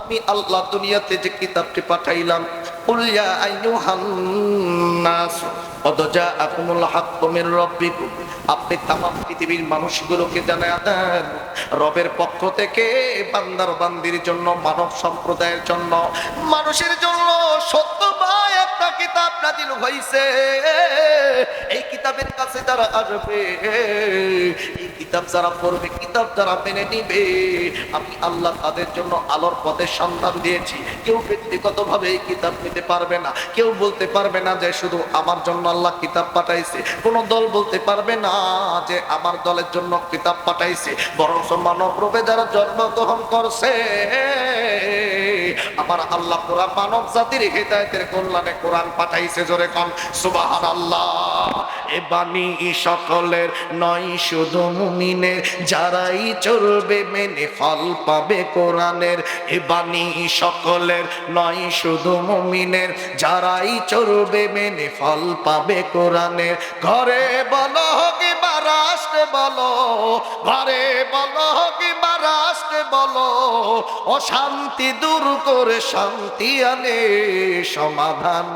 আমি আল্লাহ দুনিয়াতে যে কিতাবটি পাঠাইলাম আপনি পৃথিবীর মানুষগুলোকে জানায় দেন, রবের পক্ষ থেকে বান্দার বান্দির জন্য, মানব সম্প্রদায়ের জন্য, মানুষের জন্য নাজিল হইছে। এই কিতাবের কাছে যারা আসবে, এই কিতাব যারা পড়বে, কিতাব যারা মেনে নিবে, আমি আল্লাহ তাদের জন্য আলোর পথের সন্ধান দিয়েছি। কেউ ব্যক্তিগতভাবে এই কিতাব নিতে পারবে না। কেউ বলতে পারবে না যে শুধু আমার জন্য আল্লাহ কিতাব পাঠাইছে। কোন দল বলতে পারবে না যে আমার দলের জন্য কিতাব পাঠাইছে। বরং মানব রূপে যারা জন্মগ্রহণ করছে আমার আল্লাহ পুরা মানব জাতির হৃদায়তের কল্যাণে কোরআন পাঠাইছে জোরে কন সুবাহান আল্লাহ এ বাণী সকলের নয়, শুধু মুমিনের। যারাই চলবে মেনে ফল পাবে কোরআনের। এ বাণী সকলের নয়, শুধু মুমিনের। যারাই চলবে মেনে ফল পাবে কোরআনের। ঘরে বলো কি বা রাষ্ট্রে বলো, ঘরে বলো কি বা রাষ্ট্রে বলো? অশান্তি দূর করে শান্তি আনে সমাধান।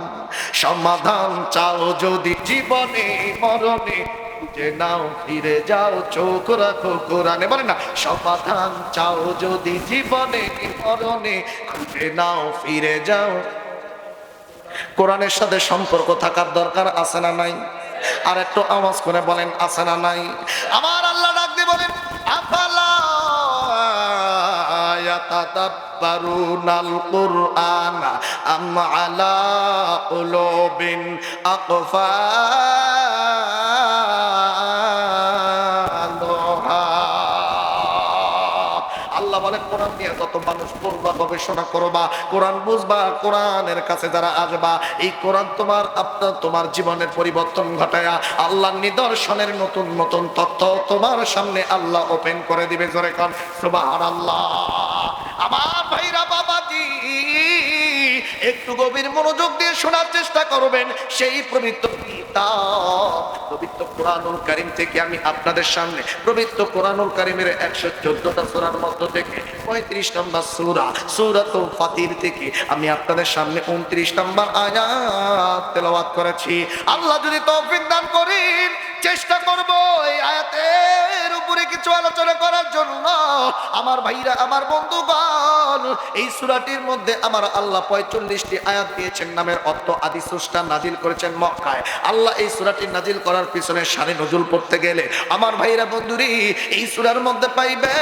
সমাধান চাও যদি জীবনে, মরণে, খুঁজে নাও, ফিরে যাও, চোখ রাখো কোরআনে। বলে না, সমাধান চাও যদি জীবনে, মরণে, খুঁজে নাও, ফিরে যাও। কোরআনের সাথে সম্পর্ক থাকার দরকার আছে না নাই? আর একটু আওয়াজ করে বলেন, আছে না নাই? আমার আল্লাহ ডাক দিয়ে বলেন, আফালা আলা উলোবিন আকফালুহা আল্লাহ বলে, কোরআন দিয়ে যত মানুষ পড়বা, গবেষণা করবা, কোরআন বুঝবা, কোরআনের কাছে যারা আসবা, এই কোরআন তোমার আপনার, তোমার জীবনের পরিবর্তন ঘটায়া আল্লাহর নিদর্শনের নতুন নতুন তথ্য তোমার সামনে আল্লাহ ওপেন করে দিবে জোরে কন, সুবহানাল্লাহ। আমার ভাইরা বাবা বাবাজি, একটু গভীর মনোযোগ দিয়ে শোনার চেষ্টা করবেন, সেই পবিত্র কিতাব পবিত্র কোরআনুল কারিম থেকে আমি আপনাদের সামনে পবিত্র কোরআনুল কারিমের একশো চোদ্দটা সুরার মধ্য থেকে পঁয়ত্রিশ নম্বর সুরা সুরাত ফাতির থেকে আমি আপনাদের সামনে উনত্রিশ নম্বর আয়াত তেলাওয়াত করেছি। আল্লাহ যদি তৌফিক দান করেন, চেষ্টা করব এই উপরে কিছু আলোচনা করার জন্য আমার ভাইরা, আমার বন্ধুগণ, এই সূরাটির মধ্যে আমার আল্লাহ পঁয়তাল্লিশটি আয়াত দিয়েছেন, নামের অর্থ আদি সুষ্টা নাজিল করেছেন মক্কায়। আল্লাহ এই সূরাটি নাজিল করার পিছনে সারি নজুল পড়তে গেলে, আমার ভাইরা বন্ধুরি, এই সূরার মধ্যে পাইবে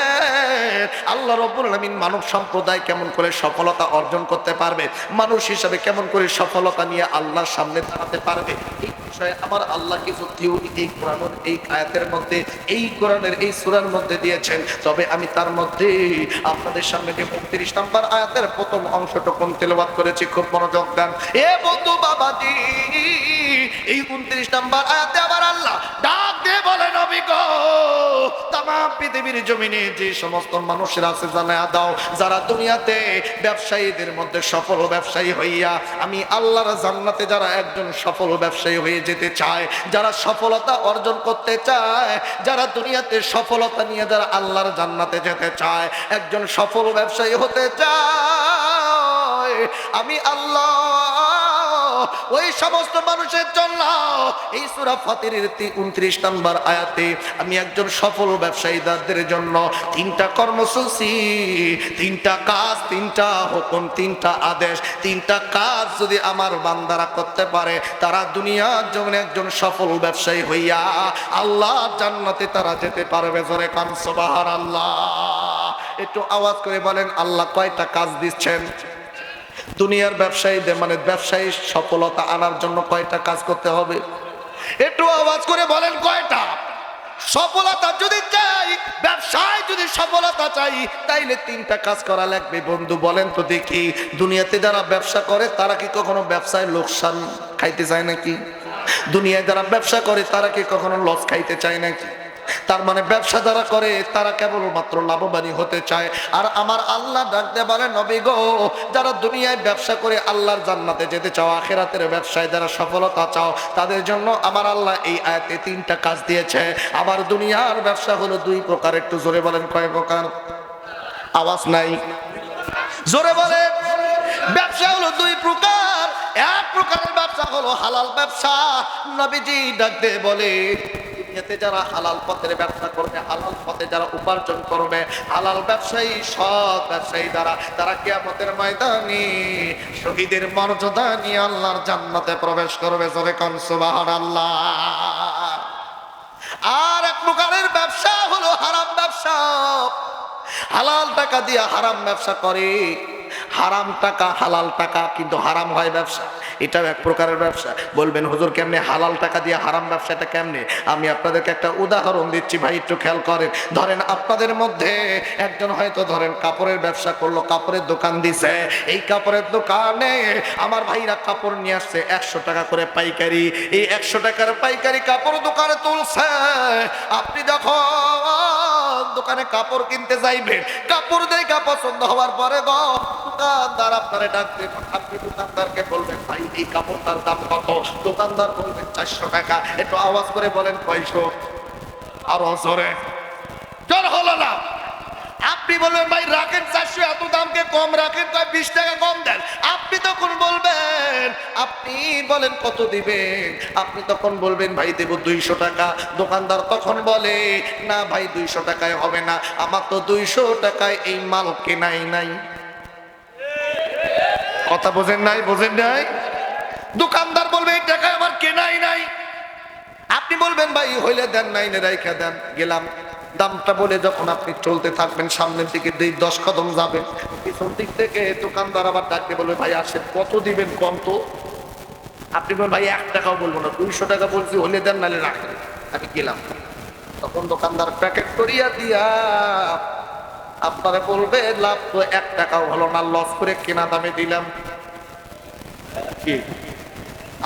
আল্লাহ রব্বুল আলামিন মানব সম্প্রদায় কেমন করে সফলতা অর্জন করতে পারবে, মানুষ হিসাবে কেমন করে সফলতা নিয়ে আল্লাহর সামনে দাঁড়াতে পারবে বিষয়ে আমার আল্লাহ কিছু থিওরি এই কোরআনের এই আয়াতের মধ্যে, এই কোরআনের এই সুরার মধ্যে দিয়েছেন। তবে আমি তার মধ্যে আপনাদের সামনে যে উনত্রিশ নম্বর আয়াতের প্রথম অংশটুকুন তেলবাদ করেছি, খুব মনোযোগ দেন। এ বন্ধু বাবাজি, এই উনত্রিশ নম্বর আয়াতে আবার আল্লাহ বলে নবী গো তাম পৃথিবীর জমিনে যে সমস্ত মানুষেরা আছে জানা দাও, যারা দুনিয়াতে ব্যবসায়ীদের মধ্যে সফল ব্যবসায়ী হইয়া, আমি আল্লাহর জান্নাতে যারা একজন সফল ব্যবসায়ী হয়ে যেতে চায়, যারা সফলতা অর্জন করতে চায়, যারা দুনিয়াতে সফলতা নিয়ে যারা আল্লাহর জান্নাতে যেতে চায়, একজন সফল ব্যবসায়ী হতে চায়, আমি আল্লাহ ওই সমস্ত মানুষের জন্য। এই সুরা ফাতিরের উনত্রিশ নম্বর আয়াতে আমি একজন সফল ব্যবসায়ীদের জন্য তিনটা কর্মসূচি, তিনটা কাজ, তিনটা হুকুম, তিনটা আদেশ, তিনটা কাজ যদি আমার বান্দারা করতে পারে, তারা দুনিয়ার জন্য একজন সফল ব্যবসায়ী হইয়া আল্লাহ জান্নাতে তারা যেতে পারবে। জোরে কান সুবহান আল্লাহ একটু আওয়াজ করে বলেন, আল্লাহ কয়টা কাজ দিচ্ছেন? দুনিয়ার ব্যবসায়ীদের মানে ব্যবসায়ী সফলতা আনার জন্য কয়টা কাজ করতে হবে? একটু আওয়াজ করে বলেন কয়টা? সফলতা যদি চাই, ব্যবসায় যদি সফলতা চাই, তাইলে তিনটা কাজ করা লাগবে। বন্ধু, বলেন তো দেখি, দুনিয়াতে যারা ব্যবসা করে, তারা কি কখনো ব্যবসায় লোকসান খাইতে চায় নাকি? দুনিয়ায় যারা ব্যবসা করে, তারা কি কখনো লস খাইতে চায় নাকি? তার মানে ব্যবসা যারা করে, তারা কেবলমাত্র লাভবানই হতে চায়। আর আমার আল্লাহ ডাকতে বলে, নবী গো, যারা দুনিয়ায় ব্যবসা করে, আল্লাহর জান্নাতে যেতে চাও, আখেরাতের ব্যবসায় যারা সফলতা চাও, তাদের জন্য আমার আল্লাহ এই আয়াতে তিনটা কাজ দিয়েছে। আবার দুনিয়ার ব্যবসা হলো দুই প্রকার, একটু জোরে বলেন কয় প্রকার? আওয়াজ নাই। জোরে বলে ব্যবসা হলো দুই প্রকার, এক প্রকারের ব্যবসা হলো হালাল ব্যবসা। নবীজি ডাকতে বলে দুনিয়াতে যারা হালাল পথের ব্যবসা করবে, হালাল পথে যারা উপার্জন করবে, হালাল ব্যবসায়ী, সৎ ব্যবসায়ী দ্বারা তারা কিয়ামতের ময়দানে শহীদের মর্যাদা নিয়ে আল্লাহর জান্নাতে প্রবেশ করবে। জোরে কন, সুবহানাল্লাহ। আর এক প্রকারের ব্যবসা হলো হারাম ব্যবসা। হালাল টাকা দিয়ে হারাম ব্যবসা করে। হারাম টাকা, হালাল টাকা, কিন্তু হারাম হয় ব্যবসা। এটাও এক প্রকারের ব্যবসা। বলবেন, হুজুর, কেমনে? হালাল টাকা দিয়ে হারাম ব্যবসাটা কেমনে? আমি আপনাদেরকে একটা উদাহরণ দিচ্ছি, ভাই, একটু খেয়াল করেন। ধরেন, আপনাদের মধ্যে একজন হয়তো ধরেন কাপড়ের ব্যবসা করল, কাপড়ের দোকান দিছে। এই কাপড়ের দোকানে আমার ভাইরা কাপড় নিয়ে আসছে, একশো টাকা করে পাইকারি। এই একশো টাকার পাইকারি কাপড় দোকানে তুলছে। আপনি যখন দোকানে কাপড় কিনতে যাইবেন কাপড় দেখা পছন্দ হওয়ার পরে দোকানদার আপনারে ডাকতে আপনি দোকানদারকে বলবেন, ভাই, এই কাপড়টার দাম কত? দোকানদার বলবেন চারশো টাকা। একটু আওয়াজ করে বলেন, কয়শো? আরও জোরে। জোর হলো না। আপনি বলবেন, ভাই, রাখেন চারশো, এত দামকে কম রাখেন, কয়, বিশ টাকা কম দেন। আপনি তখন বলবেন, আপনি বলেন কত দিবেন? আপনি তখন বলবেন, ভাই, দেব দুইশো টাকা। দোকানদার তখন বলে, না ভাই, দুইশো টাকায় হবে না। আমার তো দুইশো টাকায় এই মাল কেনাই নাই। কথা বোঝেন নাই বোঝেন নাই? দোকানদার বলবে, এই টাকায় আমার কেনাই নাই। আপনি বলবেন, ভাই, হইলে দেন নাই, নে রাইখা দেন। গেলাম। দামটা বলে যখন আপনি চলতে থাকবেন, সামনের দিকে দুই দশ কদম যাবেন পিছন দিক থেকে দোকানদার আবার ডাকতে বলবে, ভাই, আসেন, কত দিবেন কম তো? আপনি বলেন ভাই, এক টাকাও বলব না, দুইশো টাকা বলছি, হলে দেন, নাহলে রাখেন। আমি গেলাম। তখন দোকানদার প্যাকেট করিয়া দিয়া আপনারা বলবে, লাভ তো এক টাকাও হলো না, লস করে কেনা দামে দিলাম। কি?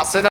আছে না?